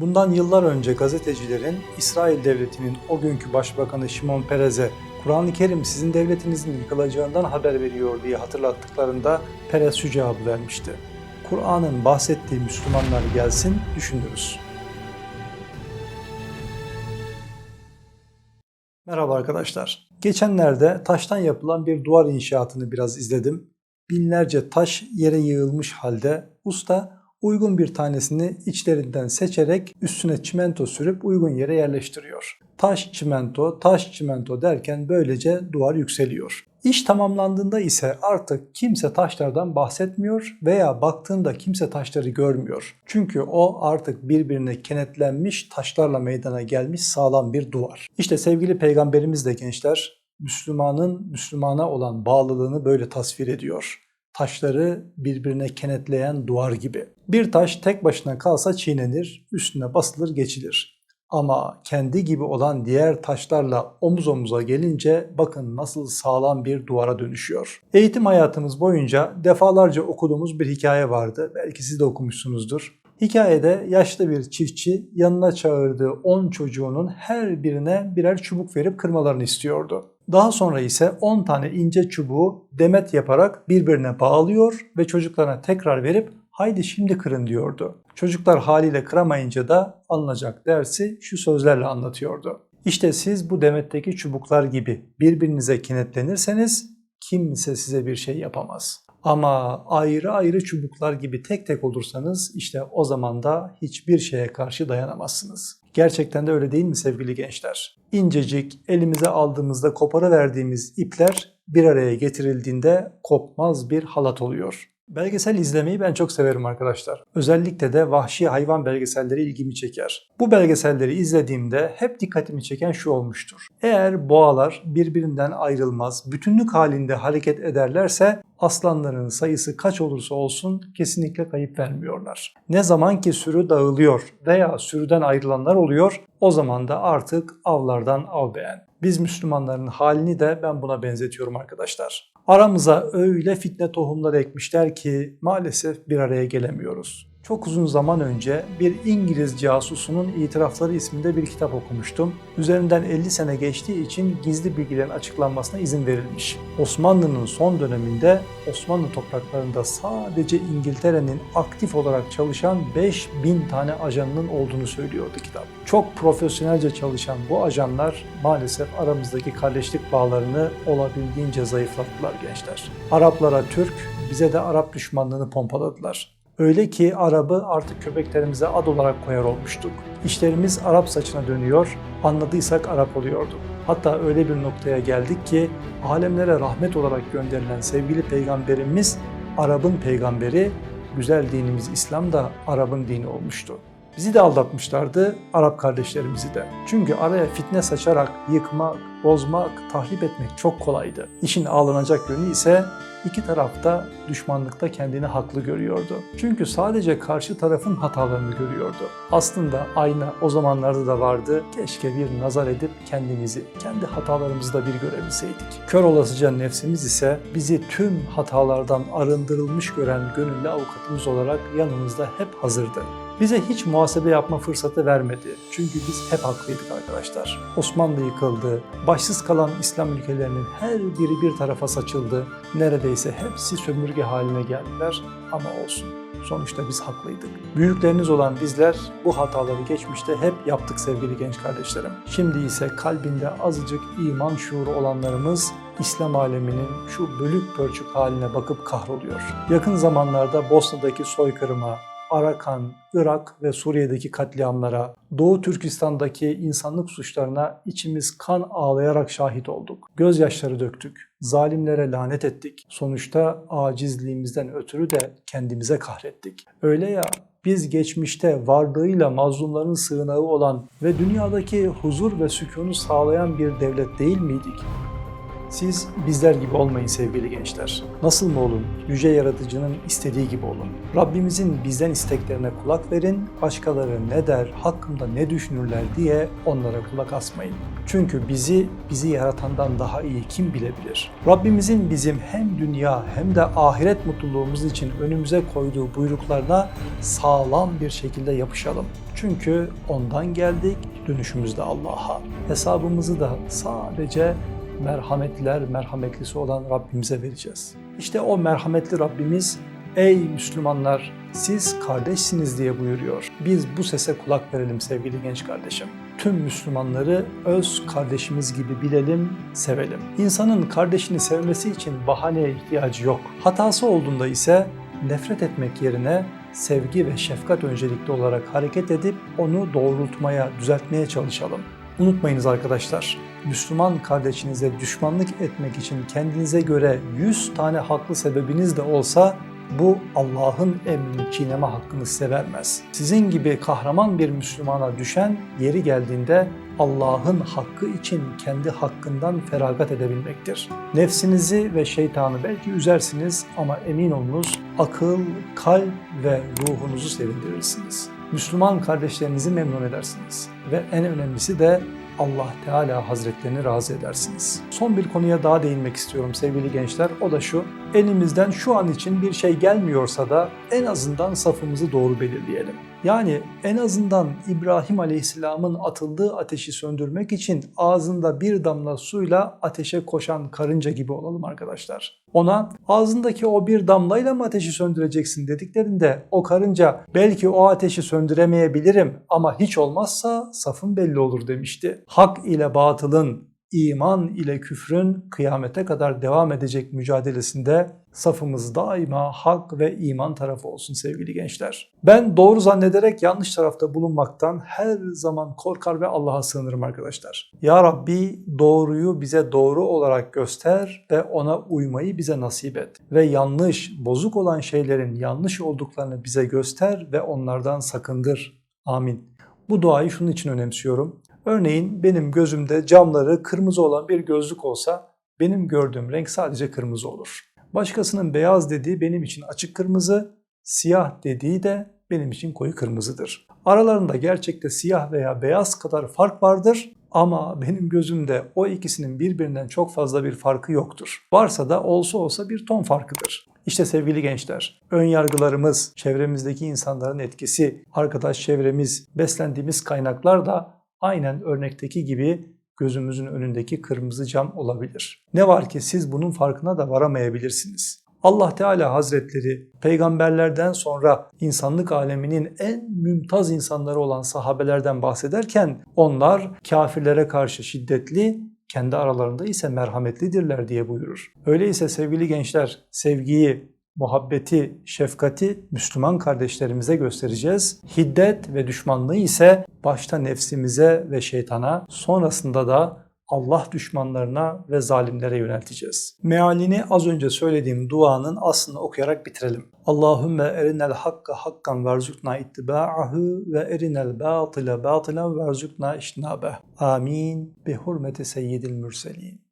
Bundan yıllar önce gazetecilerin İsrail devletinin o günkü başbakanı Şimon Perez'e Kur'an-ı Kerim sizin devletinizin yıkılacağından haber veriyor diye hatırlattıklarında Perez şu cevabı vermişti. Kur'an'ın bahsettiği Müslümanlar gelsin düşünürüz. Merhaba arkadaşlar. Geçenlerde taştan yapılan bir duvar inşaatını biraz izledim. Binlerce taş yere yığılmış halde usta uygun bir tanesini içlerinden seçerek üstüne çimento sürüp uygun yere yerleştiriyor. Taş çimento, taş çimento derken böylece duvar yükseliyor. İş tamamlandığında ise artık kimse taşlardan bahsetmiyor veya baktığında kimse taşları görmüyor. Çünkü o artık birbirine kenetlenmiş taşlarla meydana gelmiş sağlam bir duvar. İşte sevgili peygamberimiz de gençler Müslümanın Müslümana olan bağlılığını böyle tasvir ediyor taşları birbirine kenetleyen duvar gibi. Bir taş tek başına kalsa çiğnenir, üstüne basılır geçilir. Ama kendi gibi olan diğer taşlarla omuz omuza gelince bakın nasıl sağlam bir duvara dönüşüyor. Eğitim hayatımız boyunca defalarca okuduğumuz bir hikaye vardı. Belki siz de okumuşsunuzdur. Hikayede yaşlı bir çiftçi yanına çağırdığı 10 çocuğunun her birine birer çubuk verip kırmalarını istiyordu. Daha sonra ise 10 tane ince çubuğu demet yaparak birbirine bağlıyor ve çocuklarına tekrar verip haydi şimdi kırın diyordu. Çocuklar haliyle kıramayınca da alınacak dersi şu sözlerle anlatıyordu. İşte siz bu demetteki çubuklar gibi birbirinize kenetlenirseniz kimse size bir şey yapamaz. Ama ayrı ayrı çubuklar gibi tek tek olursanız işte o zaman da hiçbir şeye karşı dayanamazsınız. Gerçekten de öyle değil mi sevgili gençler? İncecik elimize aldığımızda koparıverdiğimiz ipler bir araya getirildiğinde kopmaz bir halat oluyor. Belgesel izlemeyi ben çok severim arkadaşlar. Özellikle de vahşi hayvan belgeselleri ilgimi çeker. Bu belgeselleri izlediğimde hep dikkatimi çeken şu olmuştur. Eğer boğalar birbirinden ayrılmaz, bütünlük halinde hareket ederlerse aslanların sayısı kaç olursa olsun kesinlikle kayıp vermiyorlar. Ne zaman ki sürü dağılıyor veya sürüden ayrılanlar oluyor o zaman da artık avlardan av beğen. Biz Müslümanların halini de ben buna benzetiyorum arkadaşlar. Aramıza öyle fitne tohumları ekmişler ki maalesef bir araya gelemiyoruz. Çok uzun zaman önce bir İngiliz casusunun itirafları isminde bir kitap okumuştum. Üzerinden 50 sene geçtiği için gizli bilgilerin açıklanmasına izin verilmiş. Osmanlı'nın son döneminde Osmanlı topraklarında sadece İngiltere'nin aktif olarak çalışan 5000 tane ajanının olduğunu söylüyordu kitap. Çok profesyonelce çalışan bu ajanlar maalesef aramızdaki kardeşlik bağlarını olabildiğince zayıflattılar gençler. Araplara Türk, bize de Arap düşmanlığını pompaladılar. Öyle ki Arap'ı artık köpeklerimize ad olarak koyar olmuştuk. İşlerimiz Arap saçına dönüyor, anladıysak Arap oluyorduk. Hatta öyle bir noktaya geldik ki alemlere rahmet olarak gönderilen sevgili peygamberimiz Arap'ın peygamberi, güzel dinimiz İslam da Arap'ın dini olmuştu. Bizi de aldatmışlardı, Arap kardeşlerimizi de. Çünkü araya fitne saçarak yıkmak, bozmak, tahrip etmek çok kolaydı. İşin ağlanacak yönü ise iki tarafta düşmanlıkta kendini haklı görüyordu. Çünkü sadece karşı tarafın hatalarını görüyordu. Aslında ayna o zamanlarda da vardı. Keşke bir nazar edip kendimizi, kendi hatalarımızı da bir görebilseydik. Kör olasıca nefsimiz ise bizi tüm hatalardan arındırılmış gören gönüllü avukatımız olarak yanımızda hep hazırdı. Bize hiç muhasebe yapma fırsatı vermedi. Çünkü biz hep haklıydık arkadaşlar. Osmanlı yıkıldı. Başsız kalan İslam ülkelerinin her biri bir tarafa saçıldı. Neredeyse hepsi sömürge haline geldiler ama olsun. Sonuçta biz haklıydık. Büyükleriniz olan bizler bu hataları geçmişte hep yaptık sevgili genç kardeşlerim. Şimdi ise kalbinde azıcık iman şuuru olanlarımız İslam aleminin şu bölük pörçük haline bakıp kahroluyor. Yakın zamanlarda Bosna'daki soykırıma, Arakan, Irak ve Suriye'deki katliamlara, Doğu Türkistan'daki insanlık suçlarına içimiz kan ağlayarak şahit olduk. Gözyaşları döktük. Zalimlere lanet ettik. Sonuçta acizliğimizden ötürü de kendimize kahrettik. Öyle ya biz geçmişte varlığıyla mazlumların sığınağı olan ve dünyadaki huzur ve sükunu sağlayan bir devlet değil miydik? Siz bizler gibi olmayın sevgili gençler. Nasıl mı olun? Yüce Yaratıcı'nın istediği gibi olun. Rabbimizin bizden isteklerine kulak verin. Başkaları ne der, hakkında ne düşünürler diye onlara kulak asmayın. Çünkü bizi, bizi yaratandan daha iyi kim bilebilir? Rabbimizin bizim hem dünya hem de ahiret mutluluğumuz için önümüze koyduğu buyruklarına sağlam bir şekilde yapışalım. Çünkü ondan geldik, dönüşümüz de Allah'a. Hesabımızı da sadece merhametliler merhametlisi olan Rabbimize vereceğiz. İşte o merhametli Rabbimiz ey Müslümanlar siz kardeşsiniz diye buyuruyor. Biz bu sese kulak verelim sevgili genç kardeşim. Tüm Müslümanları öz kardeşimiz gibi bilelim, sevelim. İnsanın kardeşini sevmesi için bahaneye ihtiyacı yok. Hatası olduğunda ise nefret etmek yerine sevgi ve şefkat öncelikli olarak hareket edip onu doğrultmaya, düzeltmeye çalışalım. Unutmayınız arkadaşlar, Müslüman kardeşinize düşmanlık etmek için kendinize göre 100 tane haklı sebebiniz de olsa bu Allah'ın emrini çiğneme hakkını size vermez. Sizin gibi kahraman bir Müslümana düşen yeri geldiğinde Allah'ın hakkı için kendi hakkından feragat edebilmektir. Nefsinizi ve şeytanı belki üzersiniz ama emin olunuz akıl, kalp ve ruhunuzu sevindirirsiniz. Müslüman kardeşlerinizi memnun edersiniz. Ve en önemlisi de Allah Teala Hazretlerini razı edersiniz. Son bir konuya daha değinmek istiyorum sevgili gençler. O da şu. Elimizden şu an için bir şey gelmiyorsa da en azından safımızı doğru belirleyelim. Yani en azından İbrahim Aleyhisselam'ın atıldığı ateşi söndürmek için ağzında bir damla suyla ateşe koşan karınca gibi olalım arkadaşlar. Ona ağzındaki o bir damlayla mı ateşi söndüreceksin dediklerinde o karınca belki o ateşi söndüremeyebilirim ama hiç olmazsa safın belli olur demişti. Hak ile batılın, iman ile küfrün kıyamete kadar devam edecek mücadelesinde safımız daima hak ve iman tarafı olsun sevgili gençler. Ben doğru zannederek yanlış tarafta bulunmaktan her zaman korkar ve Allah'a sığınırım arkadaşlar. Ya Rabbi doğruyu bize doğru olarak göster ve ona uymayı bize nasip et. Ve yanlış, bozuk olan şeylerin yanlış olduklarını bize göster ve onlardan sakındır. Amin. Bu duayı şunun için önemsiyorum. Örneğin benim gözümde camları kırmızı olan bir gözlük olsa benim gördüğüm renk sadece kırmızı olur. Başkasının beyaz dediği benim için açık kırmızı, siyah dediği de benim için koyu kırmızıdır. Aralarında gerçekte siyah veya beyaz kadar fark vardır ama benim gözümde o ikisinin birbirinden çok fazla bir farkı yoktur. Varsa da olsa olsa bir ton farkıdır. İşte sevgili gençler, ön yargılarımız, çevremizdeki insanların etkisi, arkadaş çevremiz, beslendiğimiz kaynaklar da aynen örnekteki gibi gözümüzün önündeki kırmızı cam olabilir. Ne var ki siz bunun farkına da varamayabilirsiniz. Allah Teala Hazretleri peygamberlerden sonra insanlık aleminin en mümtaz insanları olan sahabelerden bahsederken onlar kafirlere karşı şiddetli, kendi aralarında ise merhametlidirler diye buyurur. Öyleyse sevgili gençler sevgiyi, muhabbeti, şefkati Müslüman kardeşlerimize göstereceğiz. Hiddet ve düşmanlığı ise başta nefsimize ve şeytana, sonrasında da Allah düşmanlarına ve zalimlere yönelteceğiz. Mealini az önce söylediğim duanın aslını okuyarak bitirelim. Allahümme erinel hakka hakkan verzukna ittiba'ahu ve erinel batile batilen verzukna işnabe. Amin. Bi hurmeti seyyidil mürselin.